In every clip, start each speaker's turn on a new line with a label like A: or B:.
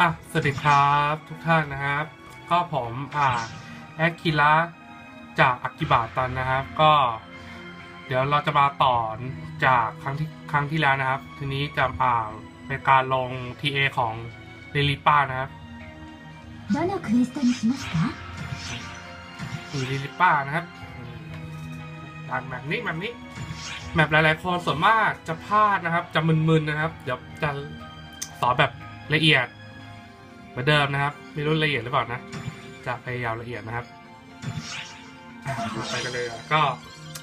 A: อ่ะสวัสดีครับทุกท่านนะครับ ก็ผมอ่าแอดคิระจากอักกิบาตันนะครับ ก็ เดี๋ยวเราจะมาต่อจากครั้งที่ครั้งที่แล้วนะครับ ทีนี้จะอ่าเป็นการลง TA ของลิลิป้านะครับ
B: どのクエストにしますか
A: คือลิลิป้านะครับอ่านแบบนี้แบบนี้แมปหลาย ๆ คนส่วนมากจะพลาดนะครับ จะมึน ๆ นะครับ เดี๋ยวจะสอนแบบละเอียด เหมือนเดิมนะครับไม่รู้ละเอียดหรือเปล่านะ จะพยายามละเอียดนะครับไปกันเลยก็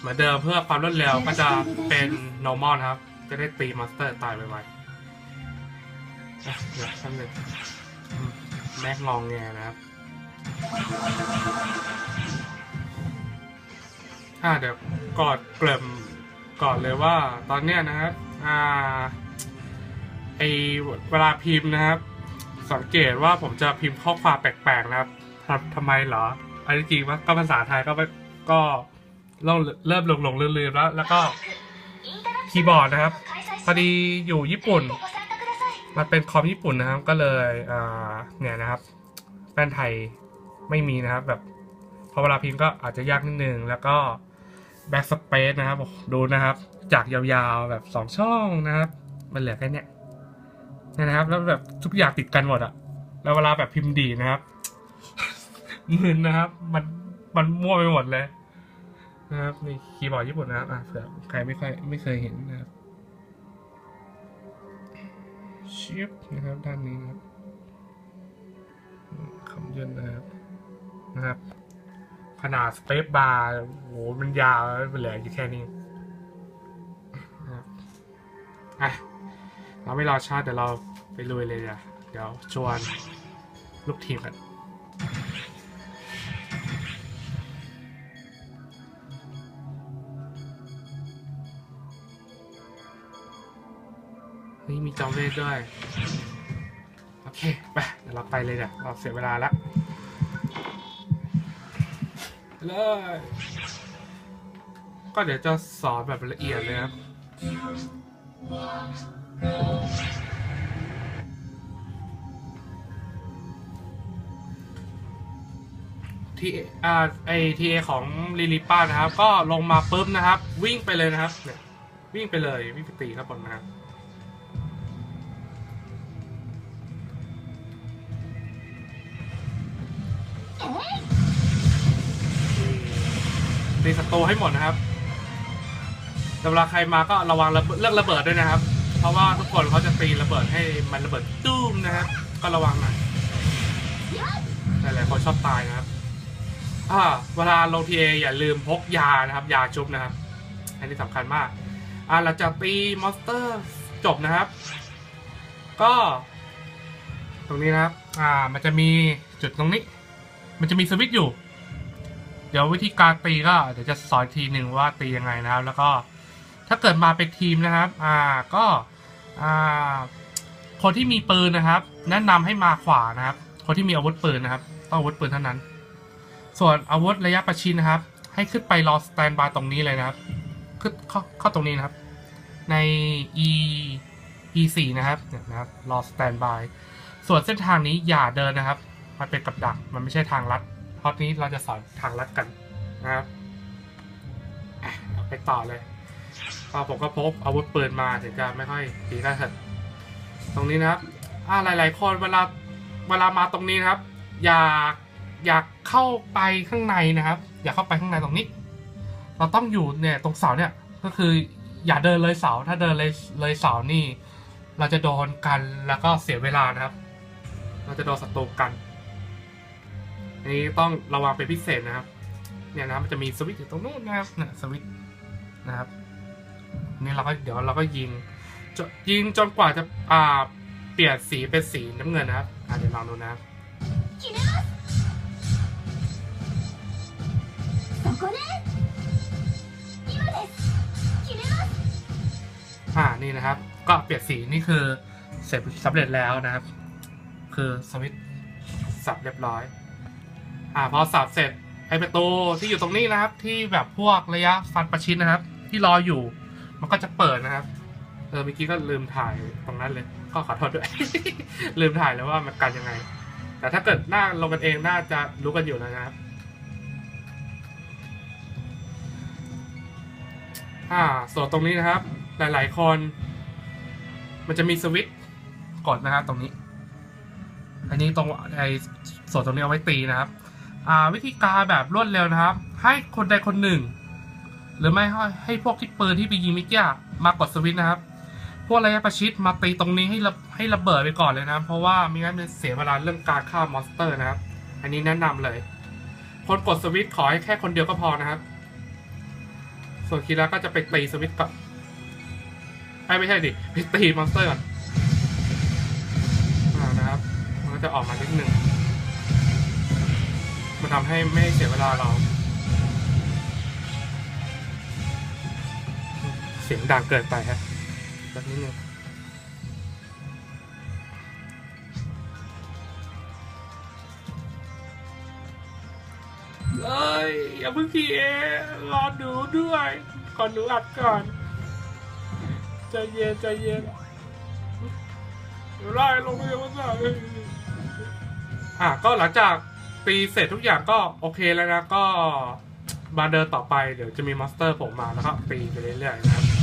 A: เหมือนเดิมเพื่อความรวดเร็วก็จะเป็น normal นะครับ จะได้ตีมอสเตอร์ตายไวๆอะเดี๋ยวท่านหนึ่งแม็กงองแงนะครับอ่าเดี๋ยวกอดเกริ่มก่อนเลยว่าตอนเนี้ยนะครับ อ่าไอเวลาพิมพ์นะครับ สังเกตว่าผมจะพิมพ์ข้อความแปลกๆนะครับทำทำไมเหรออันที่จริงว่าก็ภาษาไทยก็ก็เริ่มเริ่มหลงลงๆลืมๆแล้ว แล้วก็คีย์บอร์ดนะครับ พอดีอยู่ญี่ปุ่น มันเป็นคอมญี่ปุ่นนะครับ ก็เลยเนี่ยนะครับแป้นไทยไม่มีนะครับแบบพอเวลาพิมพ์ก็อาจจะยากนิดนึง แล้วก็ backspace นะครับดูนะครับ จากยาวๆแบบสองช่องนะครับ มันเหลือแค่เนี้ย นะครับ แล้วแบบทุกอย่างติดกันหมดอะแล้วเวลาแบบพิมพ์ดีนะครับมึนนะครับ มันมันมั่วไปหมดเลย นะครับนี่คีย์บอร์ดญี่ปุ่นนะครับอะเผื่อใครไม่ค่อยไม่เคยเห็นนะครับชิปนะครับ ด้านนี้นะครับคำยืนนะครับนะครับ ขนาดสเปซบาร์โหมันยาวมันเหลืออยู่แค่นี้นะครับอะ เราไม่รอชาติเดี๋ยวเราไปลุยเลยเดี๋ยวเดี๋ยวชวนลูกทีมกันเฮ้ยมีจอมเวทด้วย โอเค ไป เดี๋ยวเราไปเลยเดี๋ยวเราเสียเวลาละไปเลยก็เดี๋ยวจะสอนแบบละเอียดเลยครับ ทีอ่าไอทีเอของลิลิป้านะครับ ก็ลงมาปุ๊บนะครับ วิ่งไปเลยนะครับเนี่ยวิ่งไปเลยวิ่งไปตีครับบนนะครับตีศัตรูให้หมดนะครับแต่เวลาใครมาก็ระวังระเบิดเรื่องระเบิดด้วยนะครับ เพราะว่าทุกคนเขาจะตีระเบิดให้มันระเบิดตุ้มนะครับ ก็ระวังหน่อยหลายๆคนชอบตายนะครับอ่าเวลาลงทีเออย่าลืมพกยานะครับ ยาชุบนะครับ อันนี้สำคัญมาก อ่าเราจะตีมอนสเตอร์จบนะครับ ก็ ตรงนี้นะครับ อ่า มันจะมีจุดตรงนี้ มันจะมีสวิตช์อยู่ เดี๋ยววิธีการตีก็เดี๋ยวจะสอนทีหนึ่งว่าตียังไงนะครับ แล้วก็ถ้าเกิดมาเป็นทีมนะครับ อ่า ก็ คนที่มีปืนนะครับ แนะนำให้มาขวานะครับ คนที่มีอาวุธปืนนะครับ ต้องอาวุธปืนเท่านั้น ส่วนอาวุธระยะประชิดนะครับ ให้ขึ้นไปรอสแตนบายตรงนี้เลยนะครับขึ้นเข้าเข้าตรงนี้นะครับ ใน e e 4นะครับเนี่ยนะครับรอสแตนบายส่วนเส้นทางนี้อย่าเดินนะครับ มันเป็นกับดักมันไม่ใช่ทางลัดเพราะนี้เราจะสอนทางลัดกันนะครับเราไปต่อเลย พอผมก็พบอาวุธปืนมาถึงจะไม่ค่อยดีเท่าไหร่ตรงนี้นะครับอ่าหลาย ๆ คนเวลาเวลามาตรงนี้นะครับ อยากอยากเข้าไปข้างในนะครับ อยากเข้าไปข้างในตรงนี้ เราต้องอยู่เนี่ยตรงเสาเนี่ยก็คืออย่าเดินเลยเสาถ้าเดินเลยเลยเสานี่ เราจะโดนกันแล้วก็เสียเวลานะครับ เราจะโดนศัตรูกันอันนี้ต้องระวังเป็นพิเศษนะครับ เนี่ยนะมันจะมีสวิตช์อยู่ตรงนู้นนะครับสวิตช์นะครับ นี่เราก็เดี๋ยวเราก็ยิงยิงจนกว่าจะอ่าเปลี่ยนสีเป็นสีน้ำเงินนะครับเดี๋ยวลองดูนะอ่านี่นะครับ ก็เปลี่ยนสีนี่คือเสร็จสำเร็จแล้วนะครับ คือสวิตสับเรียบร้อย อ่าพอสับเสร็จไอประตูที่อยู่ตรงนี้นะครับ ที่แบบพวกระยะฟันประชิดนะครับ ที่รออยู่ มันก็จะเปิดนะครับ เออเมื่อกี้ก็ลืมถ่ายตรงนั้นเลย ก็ขอโทษด้วย ลืมถ่ายแล้วว่ามันกันยังไง แต่ถ้าเกิดหน้าลงกันเองน่าจะรู้กันอยู่แล้วนะครับอ่าส่วนตรงนี้นะครับ หลาย ๆ คน มันจะมีสวิตช์กดนะครับตรงนี้ อันนี้ตรงไอ้ส่วนตรงนี้เอาไว้ตีนะครับ อ่าวิธีการแบบรวดเร็วนะครับ ให้คนใดคนหนึ่ง หรือไม่ให้พวกที่ปืนที่ไปยิงมิกย่ามากดสวิตช์นะครับ พวกระยะประชิดมาตีตรงนี้ให้ระให้ระเบิดไปก่อนเลยนะ เพราะว่าไม่งั้นมันเสียเวลาเรื่องการฆ่ามอนสเตอร์นะครับ อันนี้แนะนำเลย คนกดสวิตช์ขอให้แค่คนเดียวก็พอนะครับ ส่วนคีระก็จะไปตีสวิตช์ก่อนไอ้ยไม่ใช่ดิไปตีมอนสเตอร์ก่อนนะครับ มันก็จะออกมานิดหนึ่งมันทำให้ไม่เสียเวลาเรา สียงดังเกินไปฮะแบบนี้นึงเอ้ยอย่าเพิ่งพีเอรอดูด้วยก่อนหนูอัดก่อนใจเย็นใจเย็นเดี๋ยวไล่ลงไปเลยว่าจะอะก็หลังจากตีเสร็จทุกอย่างก็โอเคแล้วนะก็มาเดินต่อไปเดี๋ยวจะมีมอนสเตอร์ผมมาแล้วก็ตีไปเรื่อยๆนะครับ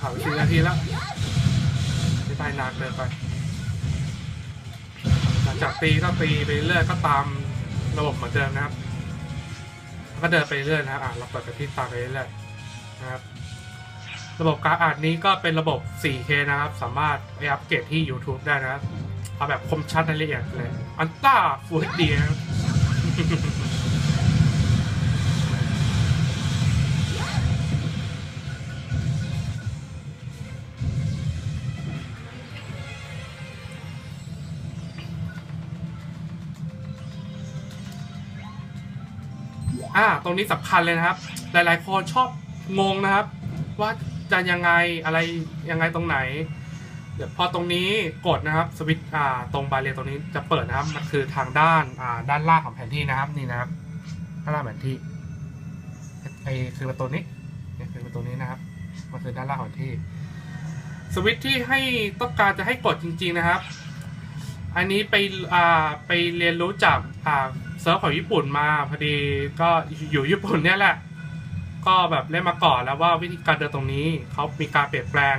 A: ผ่านสี่นาทีแล้วไม่ไปนานเกินไปหลังจากตีก็ตีไปเรื่อยก็ตามระบบเหมือนเดิมนะครับ ก็เดินไปเรื่อยนะครับอ่าเราเปิดไปที่ตามไปเรื่อยนะครับระบบการอ่านนี้ก็เป็นระบบ 4K นะครับ สามารถไปอัปเกรดที่ YouTube ได้นะครับ เอาแบบคมชัดในละเอียดเลย อันต้าฟูดดีนะครับ อ่าตรงนี้สำคัญเลยนะครับ หลาย ๆ คนชอบงงนะครับ ว่าจะยังไงอะไรยังไงตรงไหน เดี๋ยวพอตรงนี้กดนะครับสวิตช์อ่าตรงบาเรียตรงนี้จะเปิดนะครับมันคือทางด้านอ่าด้านล่างของแผนที่นะครับนี่นะครับด้านล่างแผนที่ไอคือประตูนี้นี่คือประตูนี้นะครับมันคือด้านล่างของที่สวิตช์ที่ให้ต้องการจะให้กดจริง ๆนะครับ อันนี้ไปอ่าไปเรียนรู้จากอ่า เซิร์ฟของญี่ปุ่นมาพอดีก็อยู่ญี่ปุ่นเนี่ยแหละ ก็แบบเล่นมาก่อนแล้วว่าวิธีการเดินตรงนี้เขามีการเปลี่ยนแปลง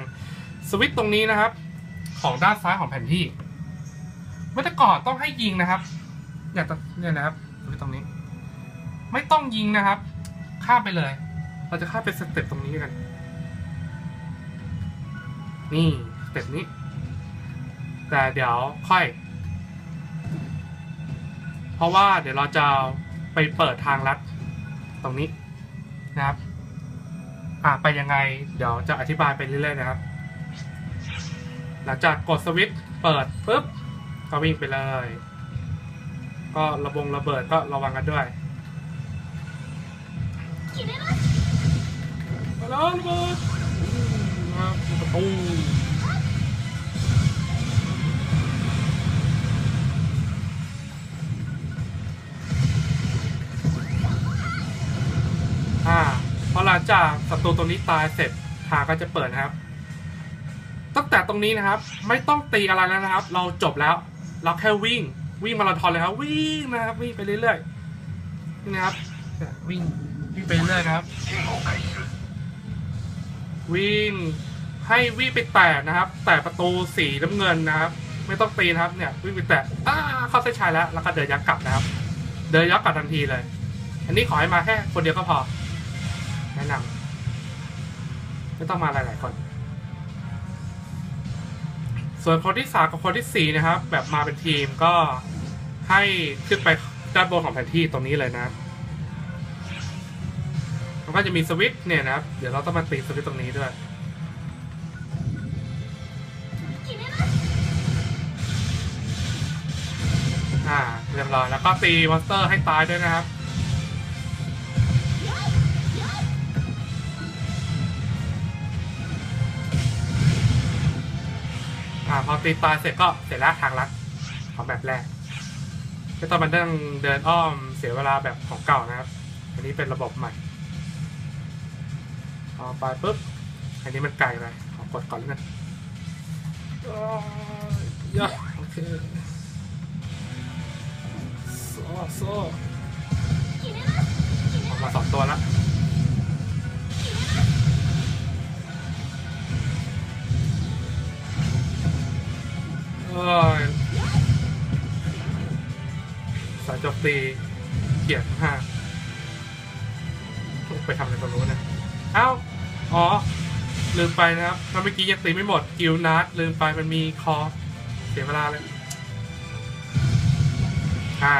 A: สวิตช์ตรงนี้นะครับ ของด้านซ้ายของแผนที่เมื่อก่อนต้องให้ยิงนะครับเนี่ยตเนี่ยนะครับสวิตช์ตรงนี้ ไม่ต้องยิงนะครับ ข้ามไปเลย เราจะข้ามเป็นสเต็ปตรงนี้กัน นี่สเต็ปนี้ แต่เดี๋ยวค่อย พราะว่าเดี๋ยวเราจะไปเปิดทางลัดตรงนี้นะครับ อ่าไปยังไง เดี๋ยวจะอธิบายไปเรื่อยๆนะครับ หลังจากกดสวิตช์เปิดปุ๊บก็วิ่งไปเลย ก็ระบงระเบิดก็ระวังกันด้วยไปแล้วระเบิดประตู ลังจากศัตรูตรงนี้ตายเสร็จทางก็จะเปิดนะครับ ตั้งแต่ตรงนี้นะครับ ไม่ต้องตีอะไรแล้วนะครับ เราจบแล้วเราแค่วิ่ง วิ่งมาราธอนเลยครับ วิ่งนะครับวิ่งไปเรื่อยๆนี่นะครับวิ่งวิ่งไปเรื่อยนะครับ วิ่งให้วิ่งไปแตะนะครับ แตะประตูสีน้ำเงินนะครับ ไม่ต้องตีนะครับเนี่ย วิ่งไปแตะอ้าเข้าเส้นชัยแล้ว แล้วก็เดินยักกลับนะครับ เดินยักกลับทันทีเลย อันนี้ขอให้มาแค่คนเดียวก็พอ แนะนำไม่ต้องมาหลาย ๆ คน ส่วนคนที่สามกับคนที่สี่นะครับ แบบมาเป็นทีมก็ให้ขึ้นไปด้านบนของแผนที่ตรงนี้เลยนะมันก็จะมีสวิตช์เนี่ยนะครับ เดี๋ยวเราต้องมาตีสวิตช์ตรงนี้ด้วยอ่าเรียบร้อยแล้วก็ตีมอนสเตอร์ให้ตายด้วยนะครับ่าพอตีปลาเสร็จก็เสร็จแล้วทางลัดของแบบแรกไม่ต้องมันเดินเดินอ้อมเสียเวลาแบบของเก่านะครับ อันนี้เป็นระบบใหม่พอไปปุ๊บ อันนี้มันไกลไปขอกดก่อนแล้วกันย่าโอเคโซ่โซ่ออกมาสองตัวแล้ว สายจบตีเกียรห้าไปทำอะไรตรงนู้นะ เอ้า อ๋อ ลืมไปนะครับเมื่อกี้ยังตีไม่หมด กิลนัดลืมไปมันมีคอ เสียเวลาเลยอ่า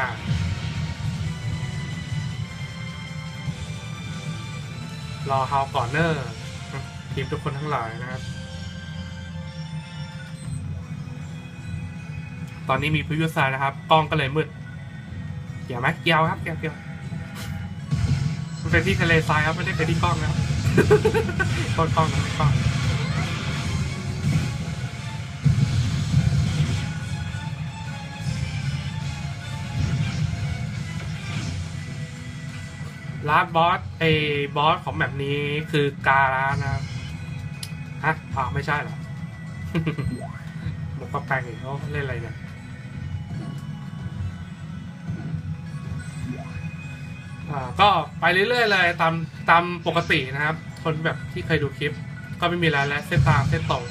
A: รอฮาวก่อนเนอร์ทีมทุกคนทั้งหลายนะครับ ตอนนี้มีพายุทรายนะครับ กล้องก็เลยมืดเกี่ยวไหมเกี่ยวครับเกี่ยวเกี่ยวมันเป็นที่ทะเลทรายครับไม่ได้เป็นที่กล้องนะครับต้นกล้องนะกล้องลาสบอสไอ้บอสของแบบนี้คือกาลานะครับฮะอ้าวไม่ใช่เหรอ หมกกับแปลงอีกเขาเล่นอะไรเนี่ย อ่าก็ไปเรื่อยๆเลยตามตามปกตินะครับ คนแบบที่เคยดูคลิป ก็ไม่มีอะไรแล้วเส้นตามเส้นตรง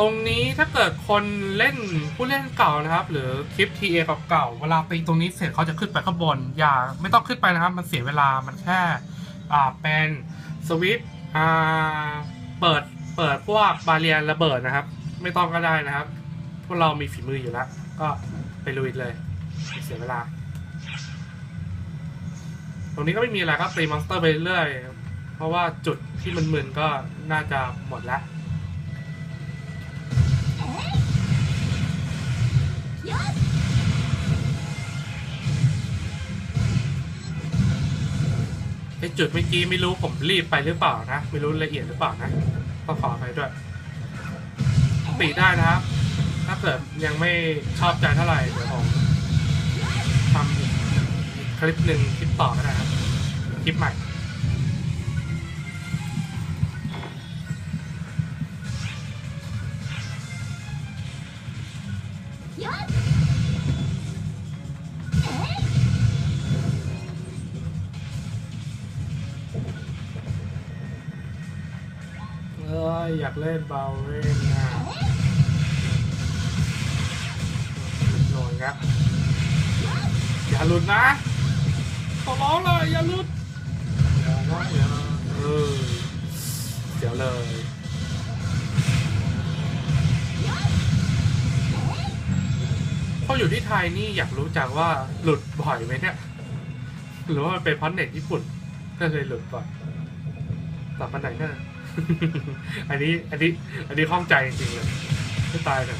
A: ตรงนี้ถ้าเกิดคนเล่นผู้เล่นเก่านะครับ หรือคลิป TA เก่าๆเวลาตีตรงนี้เสร็จเขาจะขึ้นไปข้างบน อย่าไม่ต้องขึ้นไปนะครับ มันเสียเวลามันแค่อ่าเป็นสวิตช์อ่าเปิดเปิดพวกบาเรียนระเบิดนะครับ ไม่ต้องก็ได้นะครับ พวกเรามีฝีมืออยู่แล้ว ก็ไปลุยเลยไม่เสียเวลา ตรงนี้ก็ไม่มีอะไรก็ตีมอนสเตอร์ไปเรื่อยเพราะว่าจุดที่มันมึนๆก็น่าจะหมดแล้ว ไอจุดเมื่อกี้ไม่รู้ผมรีบไปหรือเปล่านะ ไม่รู้ละเอียดหรือเปล่านะต้องขอไปด้วยติได้นะครับ ถ้าเกิดยังไม่ชอบใจเท่าไหร่เดี๋ยวผมทำอีกคลิปหนึ่งคลิปต่อก็ได้ครับ คลิปใหม่ เล่นเบาเล่นนะหน่อยครับอย่าหลุดนะขอร้องเลยอย่าหลุดอย่านะอย่าเออเดี๋ยวเลยพออยู่ที่ไทยนี่อยากรู้จักว่าหลุดบ่อยไหมเนี่ยหรือว่ามันเป็นพราะเน็ตญี่ปุ่นก็เลยหลุดบ่อยตอบมาไหนเน่ะ อันนี้อันนี้อันนี้ข้องใจจริงๆเลยไม่ตายเลย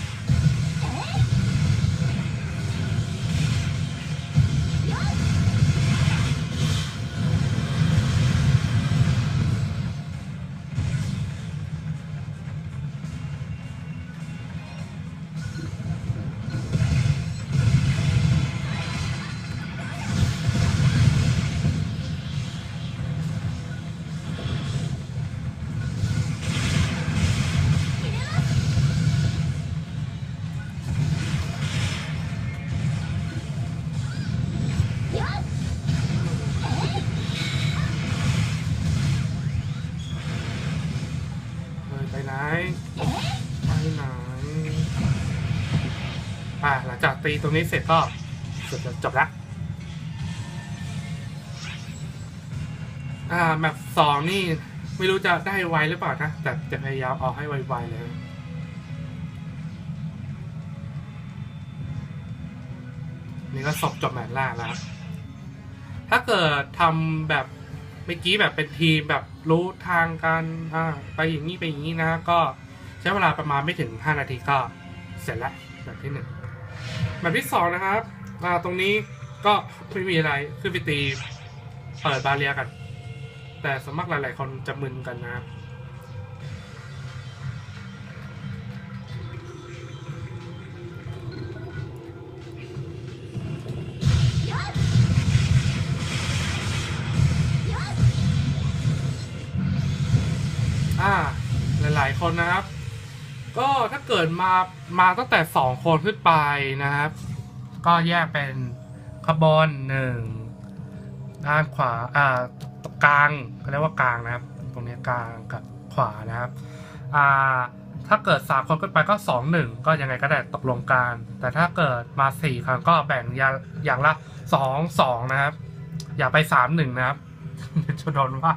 A: ตีตรงนี้เสร็จก็จบแล้วจบละอ่าแมปสองนี่ไม่รู้จะได้ไวหรือเปล่านะ แต่จะพยายามเอาให้ไวๆเลยนี่ก็สอบจบแมตช์แรกแล้ว ถ้าเกิดทำแบบเมื่อกี้แบบเป็นทีมแบบรู้ทางการอ่าไปอย่างนี้ไปอย่างนี้นะ ก็ใช้เวลาประมาณไม่ถึง 5 นาทีก็เสร็จแล้วแบบที่หนึ่ง แบบที่สองนะครับอ่าตรงนี้ก็ไม่มีอะไรขึ้นไปตีเปิดบาเรียกัน แต่สมัครหลาย ๆ คนจะมึนกันนะครับอ่าหลาย ๆ คนนะครับ ก็ถ้า เกิดมามาตั้งแต่สองคนขึ้นไปนะครับ ก็แยกเป็นขบวนหนึ่งด้านขวาอ่ากลางเขาเรียกว่ากลางนะครับ ตรงนี้กลางกับขวานะครับอ่าถ้าเกิดสามคนขึ้นไปก็สองหนึ่งก็ยังไงก็ได้ตกลงกันแต่ถ้าเกิดมาสี่ครั้งก็แบ่งอย่างอย่างละสองสองนะครับ อย่าไปสามหนึ่งนะครับจะโดนว่า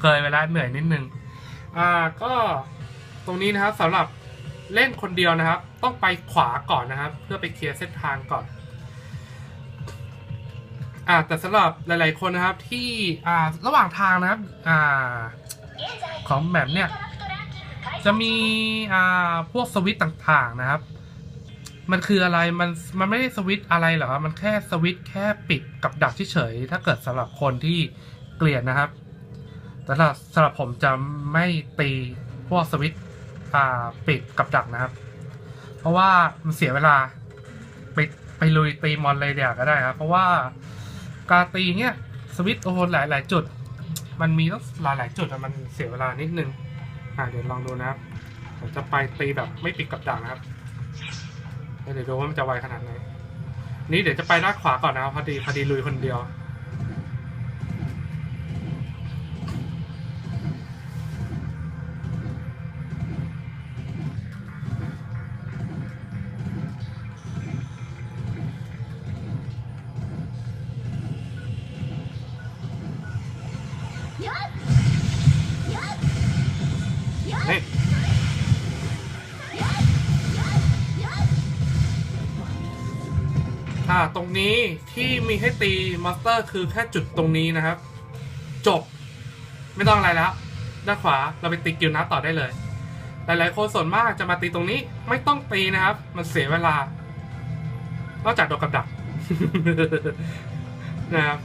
A: เคยไปแล้วเหนื่อยนิดนึงอ่าก็ตรงนี้นะครับสำหรับ เล่นคนเดียวนะครับ ต้องไปขวาก่อนนะครับ เพื่อไปเคลียร์เส้นทางก่อนอ่าแต่สำหรับหลาย ๆ คนนะครับที่อ่าระหว่างทางนะครับอ่าของแบบเนี่ยจะมีอ่าพวกสวิตต่าง ๆ นะครับ มันคืออะไรมันมันไม่ได้สวิตอะไรหรอกครับมันแค่สวิตแค่ปิดกับดักเฉยๆถ้าเกิดสำหรับคนที่เกลียดนะครับแต่สำหรับสำหรับผมจะไม่ตีพวกสวิต อ่าปิดกับดักนะครับ เพราะว่ามันเสียเวลาไปไปลุยตีมอนเลยเดียวก็ได้ครับ เพราะว่าการตีเนี้ยสวิตโอ้โหลายหลายจุด มันมีต้องหลายหลายจุดอะมันเสียเวลานิดนึงอ่าเดี๋ยวลองดูนะครับผมจะไปตีแบบไม่ปิดกับดักนะครับเดี๋ยวดูว่ามันจะไวขนาดไหนนี่เดี๋ยวจะไปด้านขวาก่อนนะครับพอดีพอดีลุยคนเดียว มีให้ตีมอนสเตอร์คือแค่จุดตรงนี้นะครับ จบไม่ต้องอะไรแล้วด้านขวาเราไปตีกิลนัดต่อได้เลย หลายๆคนส่วนมากจะมาตีตรงนี้ไม่ต้องตีนะครับ มันเสียเวลานอกจากโดนกับดักนะครับ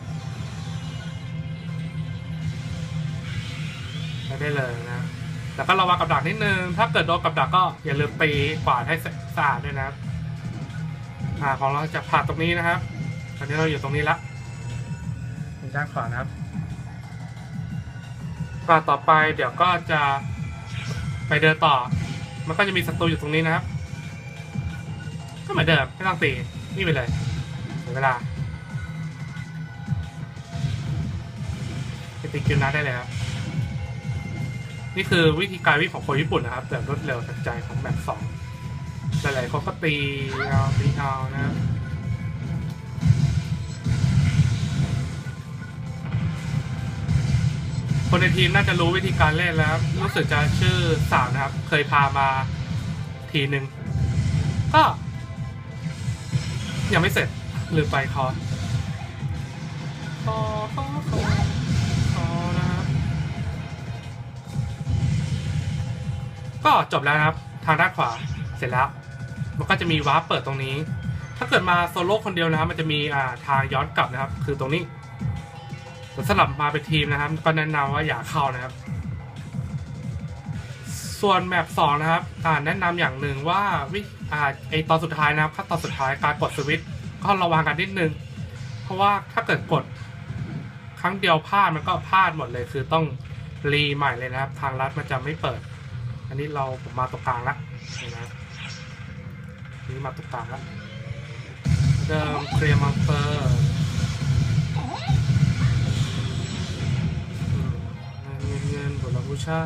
A: ไปได้เลยนะแต่ก็ระวังกับดักนิดนึง ถ้าเกิดโดนกับดักก็อย่าลืมตีกวาดให้สะอาดด้วยนะครับ อ่าของเราจะผ่าตรงนี้นะครับ ตอนนี้เราอยู่ตรงนี้ละอยู่ด้านขวานะครับกว่าต่อไปเดี๋ยวก็จะไปเดินต่อ มันก็จะมีศัตรูอยู่ตรงนี้นะครับ ก็เหมือนเดิมไม่ต้องตีนี่ไปเลยเสียเวลาไปตีกิลนัดได้เลยครับนี่คือวิธีการวิ่งของคนญี่ปุ่นนะครับแบบรวดเร็วทันใจของแบบสองหลายๆคนก็ตีเอาตีเอานะครับ คนในทีมน่าจะรู้วิธีการเล่นแล้วรู้สึกจะชื่อสาวนะครับ เคยพามาทีหนึ่งก็ ยังไม่เสร็จลืมไปคอร์สคอคอคอคอนะก็จบแล้วนะครับ ทางด้านขวาเสร็จแล้ว มันก็จะมีวาร์ปเปิดตรงนี้ ถ้าเกิดมาโซโล่คนเดียวนะครับ มันจะมีอ่าทางย้อนกลับนะครับ คือตรงนี้ สลับมาเป็นทีมนะครับ ก็แนะนำว่าอย่าเข้านะครับ ส่วนแมปสองนะครับแนะนำอย่างหนึ่งว่าวิไอตอนสุดท้ายนะครับขั้นตอนสุดท้ายการกดสวิตช์ก็ระวังกันนิดนึง เพราะว่าถ้าเกิดกดครั้งเดียวพลาดมันก็พลาดหมดเลย คือต้องรีใหม่เลยนะครับ ทางลัดมันจะไม่เปิด อันนี้เราผมมาตรงกลางละเห็นไหมนี่มาตรงกลางละเดิมเคลียร์มอนสเตอร์ งินเงินบทละบูชา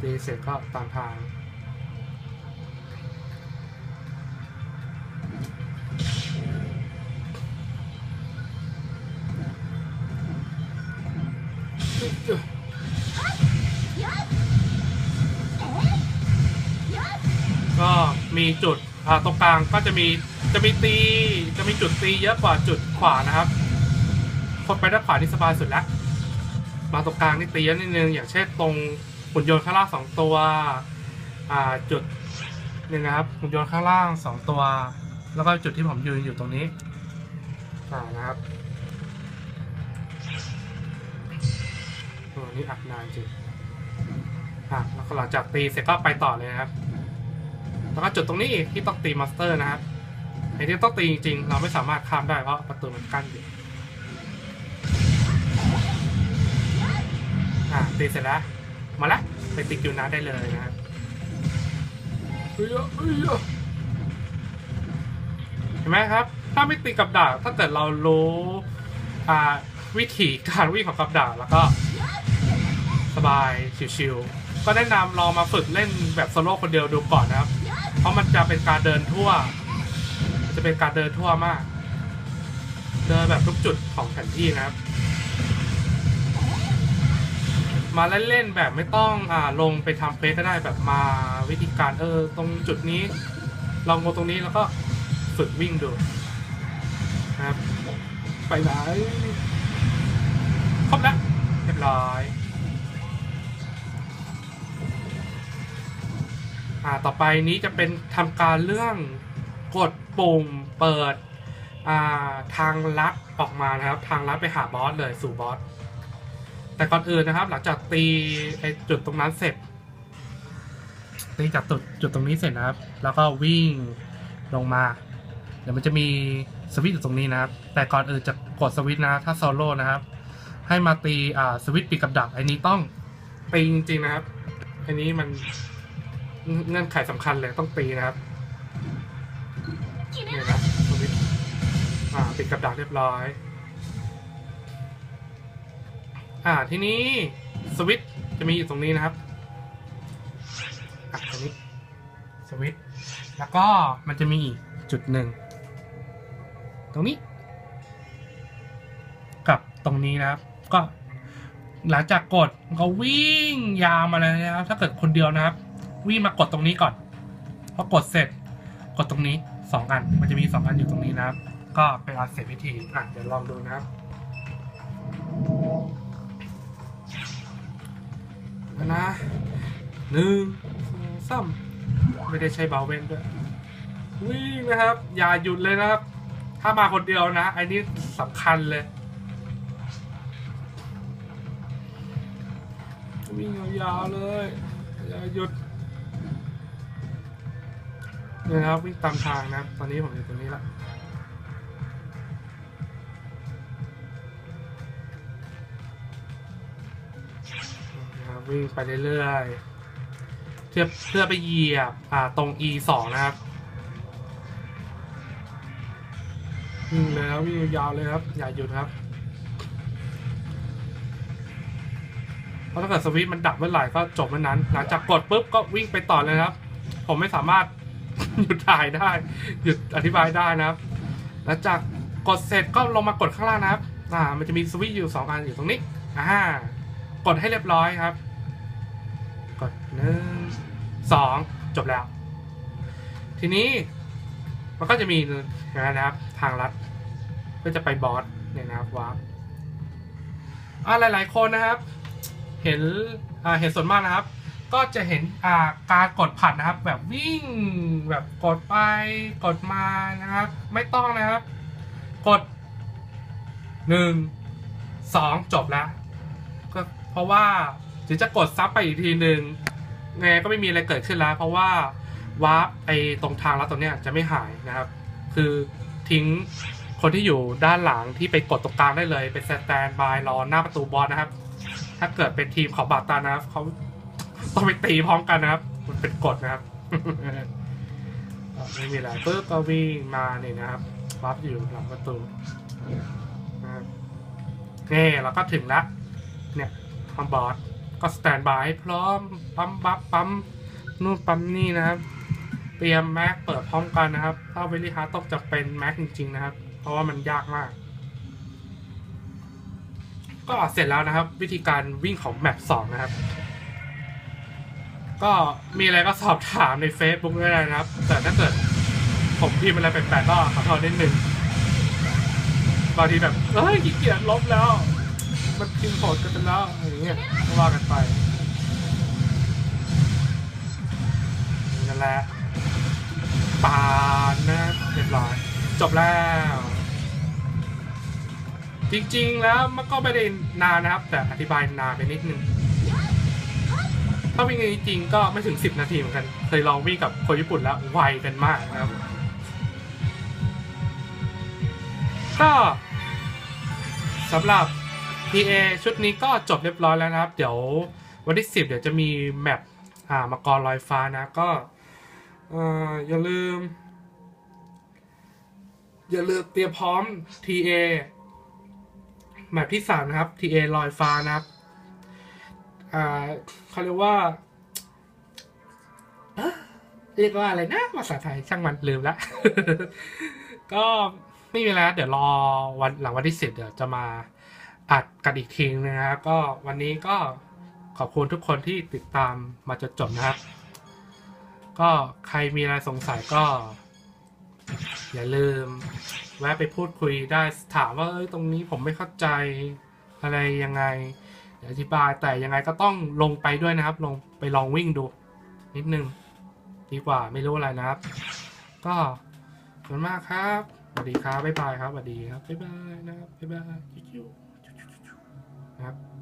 A: ตีเสร็จก็ตามทางก็มีจุดตรงกลางก็จะมีจะมีตีจะมีจุดตีเยอะกว่าจุดขวานะครับคนไปด้านขวานี่สบายสุดแล้ว มาตรงกลางนี่ตีเยอะนิดนึงอย่างเช่นตรงหุ่นยนต์ข้างล่างสองตัวจุดนี่นะครับหุ่นยนต์ข้างล่างสองตัว แล้วก็จุดที่ผมยืนอยู่ตรงนี้นะครับโอ้นี่อัดนานจริงอะแล้วก็หลังจากตีเสร็จก็ไปต่อเลยนะครับ แล้วก็จุดตรงนี้อีกที่ต้องตีมอนสเตอร์นะครับไอ้ที่ต้องตีจริงๆเราไม่สามารถข้ามได้เพราะประตูมันกั้นอยู่ อ่าตีเสร็จแล้ว มาละไปติดอยู่น้ำได้เลยนะเห็นไหมครับ ถ้าไม่ติดกับดาบถ้าเกิดเรารู้อ่าวิธีการวิ่งของกับดาบแล้วก็ สบายชิวๆก็แนะนำลองมาฝึกเล่นแบบโซโล่คนเดียวดูก่อนนะครับ เพราะมันจะเป็นการเดินทั่ว จะเป็นการเดินทั่วมาก เดินแบบทุกจุดของแผนที่นะครับ มาเล่นๆแบบไม่ต้องอ่าลงไปทำเฟซก็ได้แบบมาวิธีการเออตรงจุดนี้ลองงตรงนี้แล้วก็ฝึกวิ่งดูนะครับ ไปไหนครบแล้วเรียบร้อยอ่าต่อไปนี้จะเป็นทำการเรื่องกดปุ่มเปิดอ่าทางลัดออกมานะครับ ทางลัดไปหาบอสเลยสู่บอส แต่ก่อนอื่นนะครับ หลังจากตีไอจุดตรงนั้นเสร็จตีจากจุดจุดตรงนี้เสร็จนะครับ แล้วก็วิ่งลงมา เดี๋ยวมันจะมีสวิตช์อยู่ตรงนี้นะครับ แต่ก่อนอื่นจะกดสวิตช์นะถ้าโซโล่นะครับ ให้มาตีอ่าสวิตช์ปิดกับดักไอนี้ต้องตีจริงๆนะครับอันนี้มันเงื่อนไขสำคัญเลยต้องตีนะครับนี่นะสวิตช์อ่าปิดกับดักเรียบร้อย อ่าทีนี้สวิตจะมีอยู่ตรงนี้นะครับอะตรงนี้สวิตแล้วก็มันจะมีอีกจุดหนึ่งตรงนี้ กับตรงนี้นะครับ ก็หลังจากกดก็วิ่งยาวมาเลยนะครับ ถ้าเกิดคนเดียวนะครับ วิ่งมากดตรงนี้ก่อนพอกดเสร็จ กดตรงนี้สองอัน มันจะมีสองอันอยู่ตรงนี้นะครับ ก็เป็นอันเสร็จวิธีอะเดี๋ยวลองดูนะครับ นะหนึ่งสองสามไม่ได้ใช้เบาเว้นด้วยวิ่งนะครับ อย่าหยุดเลยนะครับ ถ้ามาคนเดียวนะไอันนี้สำคัญเลยวิ่งยาวๆเลย อย่าหยุดเนี่ยนะครับวิ่งตามทางนะ ตอนนี้ผมอยู่ตรงนี้ละ วิ่งไปเรื่อยๆเพื่อเพื่อไปเหยียบอ่าตรง e สองนะครับวิ่งเลยครับวิ่งยาวๆเลยครับ อย่าหยุดครับเพราะถ้าเกิดสวิตช์มันดับเมื่อไหร่ก็จบเมื่อนั้น หลังจากกดปุ๊บก็วิ่งไปต่อเลยครับ ผมไม่สามารถหยุดถ่ายได้ หยุดอธิบายได้นะครับ หลังจากกดเสร็จก็ลงมากดข้างล่างนะครับ อ่า มันจะมีสวิตช์อยู่สองอันอยู่ตรงนี้ อ่า กดให้เรียบร้อยครับ หนึ่งสองจบแล้ว ทีนี้มันก็จะมีนะครับทางลัดเพื่อจะไปบอสเนี่ยนะครับวาร์ปอ่าหลาย ๆ คนนะครับ เห็นอ่าเห็นส่วนมากนะครับ ก็จะเห็นอ่าการกดผัดนะครับ แบบวิ่งแบบกดไปกดมานะครับ ไม่ต้องนะครับ กดหนึ่งสองจบแล้วก็เพราะว่าถึงจะกดซับไปอีกทีหนึ่ง ไงก็ไม่มีอะไรเกิดขึ้นแล้ว เพราะว่าวาร์ปไอตรงทางลัดตรงเนี้ยจะไม่หายนะครับ คือทิ้งคนที่อยู่ด้านหลังที่ไปกดตรงกลางได้เลย เป็นสแตนบายรอหน้าประตูบอสนะครับ ถ้าเกิดเป็นทีมของบาตานะครับเขาต้องไปตีพร้อมกันนะครับ มันเป็นกฎนะครับไม่มีอะไรปุ๊บก็วิ่งมาเนี่ยนะครับวับอยู่หลังประตูนะครับนี่เราก็ถึงแล้วเนี่ยทอมบอส ก็สแตนบายพร้อมปั๊มบัฟปั๊มนู่นปั๊มนี่นะครับ เตรียมแม็กเปิดพร้อมกันนะครับ ถ้าเวลิฮาร์ตต้องจะเป็นแม็กจริงๆนะครับ เพราะว่ามันยากมาก ก็เสร็จแล้วนะครับ วิธีการวิ่งของแมปสองนะครับ ก็มีอะไรก็สอบถามใน Facebook ได้นะครับ แต่ถ้าเกิดผมพิมพ์อะไรแปลกๆก็ขอโทษนิดนึงบางทีแบบเฮ้ยขี้เกียจลบแล้ว มันพิมพ์โหดกันไปแล้ว เงี้ยก็ว่ากันไปนั่นแหละปานนะเรียบร้อย จบแล้ว จริงๆแล้วมันก็ไม่ได้นานนะครับ แต่อธิบายนานไปนิดนึงถ้าวิ่งจริงๆก็ไม่ถึง 10 นาทีเหมือนกันเคยลองวิ่งกับคนญี่ปุ่นแล้วไวกันมากนะครับ ก็สำหรับ PA ชุดนี้ก็จบเรียบร้อยแล้วนะครับ เดี๋ยววันที่ 10 เดี๋ยวจะมีแมปอ่ามังกรลอยฟ้านะก็ออย่าลืม อย่าลืมเตรียมพร้อม TA แมปที่สามนะครับ TA ลอยฟ้านะครับอ่าเขาเรียกว่าเรียกว่าอะไรนะภาษาไทยช่างมันลืมละ ก็ไม่มีแล้วเดี๋ยวรอวันหลังวันที่สิบเดี๋ยวจะมา อัดกันอีกทีนึงนะครับก็วันนี้ก็ขอบคุณทุกคนที่ติดตามมาจนจบนะครับ ก็ใครมีอะไรสงสัยก็ อย่าลืม แวะไปพูดคุยได้ถามว่าเอ้ยตรงนี้ผมไม่เข้าใจอะไรยังไงอธิบายแต่ยังไงก็ต้องลงไปด้วยนะครับ ลงไปลองวิ่งดู นิดนึง ดีกว่าไม่รู้อะไรนะครับ ก็ขอบคุณมากครับสวัสดีครับบ๊ายบายครับสวัสดีครับบ๊ายบายนะครับบ๊ายบายคิว นะครับ